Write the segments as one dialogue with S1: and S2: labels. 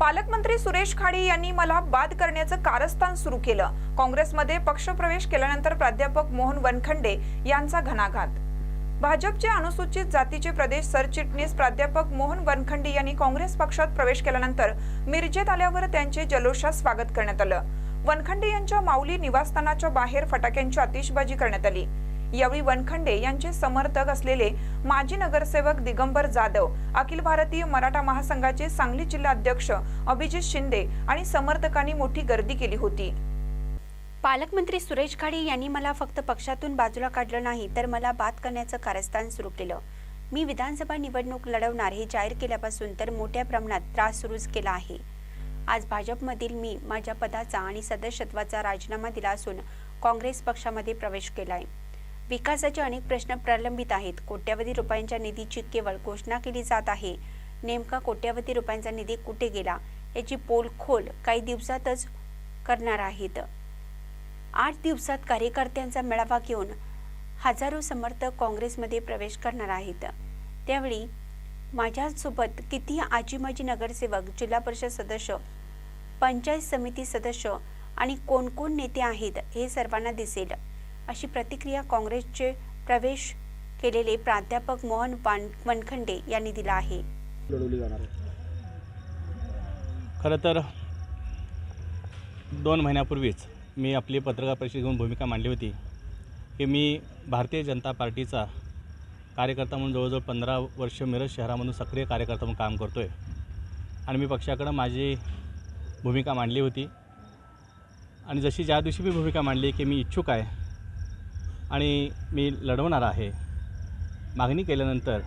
S1: पालकमंत्री सुरेश खाडे यांनी मला बाद करण्याचं कारस्थान सुरू केलं. काँग्रेसमध्ये पक्षप्रवेश केल्यानंतर प्राध्यापक मोहन वनखंडे यांचा घणाघात. भाजपचे अनुसूचित जातीचे प्रदेश सरचिटणीस प्राध्यापक मोहन वनखंडे यांनी काँग्रेस पक्षात प्रवेश केल्यानंतर मिरजेत आल्यावर त्यांचे जल्लोषात स्वागत करण्यात आलं. वनखंडे यांच्या माऊली निवासस्थानाच्या बाहेर फटाक्यांची आतिषबाजी करण्यात आली. यावेळी वनखंडे यांचे समर्थक असलेले माजी नगरसेवक दिगंबर जाधव अखिल भारतीय मराठा महासंघाचे सांगली जिल्हा अध्यक्ष अभिजित शिंदे आणि समर्थकांनी मोठी गर्दी केली होती.
S2: पालकमंत्री सुरेश खाडे यांनी मला फक्त पक्षातून बाजूला काढलं नाही तर मला बाद करण्याचं कारस्थान सुरू केलं. मी विधानसभा निवडणूक लढवणार हे जाहीर केल्यापासून तर मोठ्या प्रमाणात त्रास सुरूच केला आहे. आज भाजपमधील मी माझ्या पदाचा आणि सदस्यत्वाचा राजीनामा दिला असून काँग्रेस पक्षामध्ये प्रवेश केला आहे विकासाचे अनेक प्रश्न प्रलंबित आहेत. कोट्यावधी रुपयांच्या निधीची केवळ घोषणा केली जात आहे. नेमका कोट्यावधी रुपयांचा निधी कुठे गेला? याची पोलखोल काही दिवसातच करणार आहेत. आठ दिवसात कार्यकर्त्यांचा मेळावा घेऊन हजारो समर्थक काँग्रेसमध्ये प्रवेश करणार आहेत. त्यावेळी माझ्यासोबत किती आजीमाजी नगरसेवक जिल्हा परिषद सदस्य पंचायत समिती सदस्य आणि कोण कोण नेते आहेत हे सर्वांना दिसेल. अशी प्रतिक्रिया काँग्रेसचे प्रवेश केलेले प्राध्यापक मोहन वान वनखंडे यांनी दिला आहे.
S3: लढवली जाणार आहे.
S4: खरं तर दोन महिन्यापूर्वीच मी आपली पत्रकार परिषद घेऊन भूमिका मांडली होती. की मी भारतीय जनता पार्टीचा कार्यकर्ता म्हणून जवळजवळ पंधरा वर्ष मिरज शहरामधून सक्रिय कार्यकर्ता म्हणून काम करतो आहे आणि मी पक्षाकडं माझी भूमिका मांडली होती. आणि जशी ज्या दिवशी मी भूमिका मांडली की मी इच्छुक आहे आणि मी लढवणार आहे. मागणी केल्यानंतर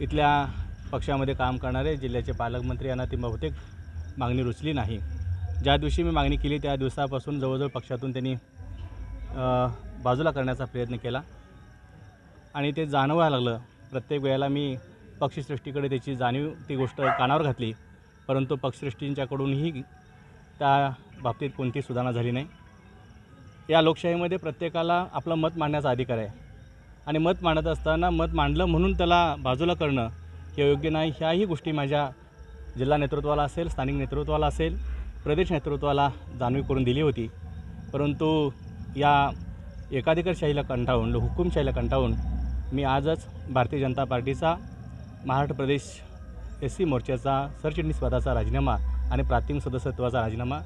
S4: इथल्या पक्षामध्ये काम करणारे जिल्ह्याचे पालकमंत्री यांना ती बहुतेक मागणी रुचली नाही. ज्या दिवशी मी मागणी केली त्या दिवसापासून जवळजवळ पक्षातून त्यांनी बाजूला करण्याचा प्रयत्न केला. आणि ते जाणवायला लागलं. प्रत्येक वेळेला मी पक्षसृष्टीकडे त्याची जाणीव ती गोष्ट कानावर घातली. परंतु पक्षसृष्टींच्याकडूनही त्या बाबतीत कोणती सुधारणा झाली नाही. या लोकशाहीमध्ये प्रत्येकाला आपलं मत मांडण्याचा अधिकार आहे. आणि मत मांडत असताना मत मांडलं म्हणून त्याला बाजूला करणं हे योग्य नाही. ह्याही गोष्टी माझ्या जिल्हा नेतृत्वाला असेल स्थानिक नेतृत्वाला असेल प्रदेश नेतृत्वाला जाणीव करून दिली होती. परंतु या एकाधिकारशाहीला कंटाळून हुकुमशाहीला कंटाळून मी आजच भारतीय जनता पार्टीचा महाराष्ट्र प्रदेश एस सी मोर्चाचा सरचिटणीस पदाचा राजीनामा आणि प्राथमिक सदस्यत्वाचा राजीनामा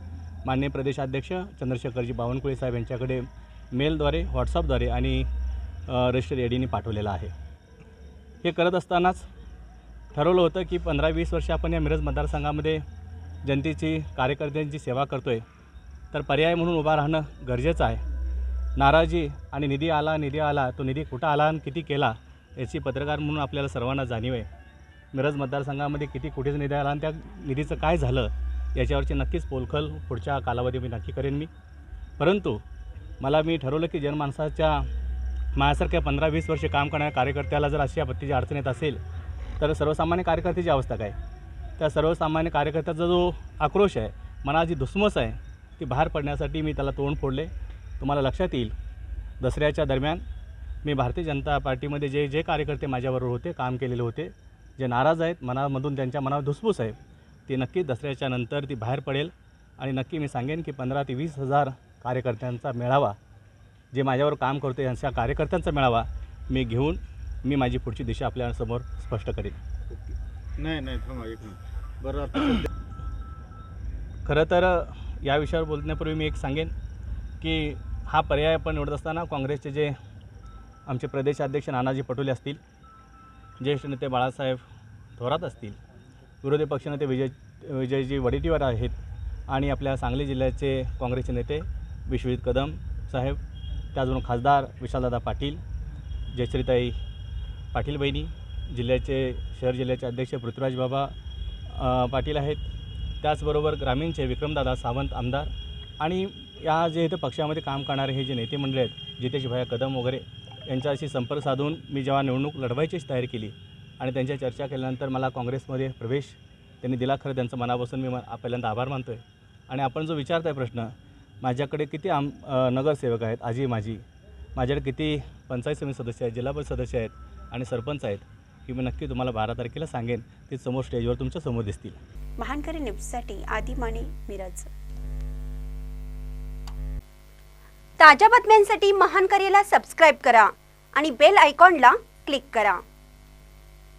S4: माननीय प्रदेशाध्यक्ष चंद्रशेखरजी बावनकुळे साहेब यांच्याकडे मेलद्वारे व्हॉट्सअपद्वारे आणि रजिस्टर एडीने पाठवलेलं आहे. हे करत असतानाच ठरवलं होतं की पंधरा वीस वर्ष आपण या मिरज मतदारसंघामध्ये जनतेची कार्यकर्त्यांची सेवा करतो आहे तर पर्याय म्हणून उभा राहणं गरजेचं आहे. नाराजी आणि निधी आला निधी आला तो निधी कुठं आला आणि किती केला याची पत्रकार म्हणून आपल्याला सर्वांना जाणीव आहे. मिरज मतदारसंघामध्ये किती कुठेच निधी आला आणि त्या निधीचं काय झालं याच्यावरची नक्कीच पोलखल पुढच्या कालावधी मी नक्की करेन मी. परंतु मला मी ठरवलं की जनमानसाच्या माझ्यासारख्या पंधरा वीस वर्षे काम करणाऱ्या कार्यकर्त्याला जर अशी आपत्तीची अडचण येत असेल तर सर्वसामान्य कार्यकर्त्याची अवस्था काय? त्या सर्वसामान्य कार्यकर्त्याचा जो आक्रोश आहे मनात जी धुसमस आहे ती बाहेर पडण्यासाठी मी त्याला तोंड फोडले. तुम्हाला लक्षात येईल दसऱ्याच्या दरम्यान मी भारतीय जनता पार्टीमध्ये जे जे कार्यकर्ते माझ्याबरोबर होते काम केलेले होते जे नाराज आहेत मनामधून त्यांच्या मनावर धुसफूस आहे ती नक्की दसऱ्याच्या नंतर ती बाहेर पडेल. आणि नक्की मी सांगेन की पंधरा ते वीस हजार कार्यकर्त्यांचा मेळावा जे माझ्यावर काम करतो यांच्या कार्यकर्त्यांचा मेळावा मी घेऊन मी माझी पुढची दिशा आपल्यासमोर स्पष्ट करेन.
S3: नाही नाही थांबा एक मिनिट. बरं आता
S4: खरं तर या विषयावर बोलण्यापूर्वी मी एक सांगेन की हा पर्याय आपण निवडत असताना काँग्रेसचे जे आमचे प्रदेशाध्यक्ष नानाजी पटोले असतील ज्येष्ठ नेते बाळासाहेब थोरात असतील विरोधी पक्षनेते विजय विजयजी वडेट्टीवार आहेत आणि आपल्या सांगली जिल्ह्याचे काँग्रेसचे नेते विश्वजित कदम साहेब त्याचबरोबर खासदार विशालदादा पाटील जयश्रीताई पाटील बहिणी जिल्ह्याचे शहर जिल्ह्याचे अध्यक्ष पृथ्वीराज बाबा पाटील आहेत. त्याचबरोबर ग्रामीणचे विक्रमदादा सावंत आमदार आणि या जे इथं पक्षामध्ये काम करणारे हे जे नेते मंडळी आहेत जितेशभया कदम वगैरे यांच्याशी संपर्क साधून मी जेव्हा निवडणूक लढवायचीच तयारी केली आणि त्यांच्या चर्चा केल्यानंतर मला काँग्रेसमध्ये प्रवेश त्यांनी दिला. खरं त्यांचं मनापासून मी म- पहिल्यांदा आभार मानतो आहे आणि आपण जो विचारताय प्रश्न माझ्याकडे किती आम नगरसेवक आहेत? आजी माझी. माझ्याकडे किती पंचायत समिती सदस्य आहेत जिल्हा परिषद सदस्य आहेत आणि सरपंच आहेत की मी नक्की तुम्हाला बारा तारखेला सांगेन. ते समोर स्टेजवर तुमच्यासमोर दिसतील.
S2: महानकरी न्यूजसाठी आदी माने मिराज. ताज्या बातम्यांसाठी महानकरीला सबस्क्राईब करा आणि बेल आयकॉनला क्लिक करा.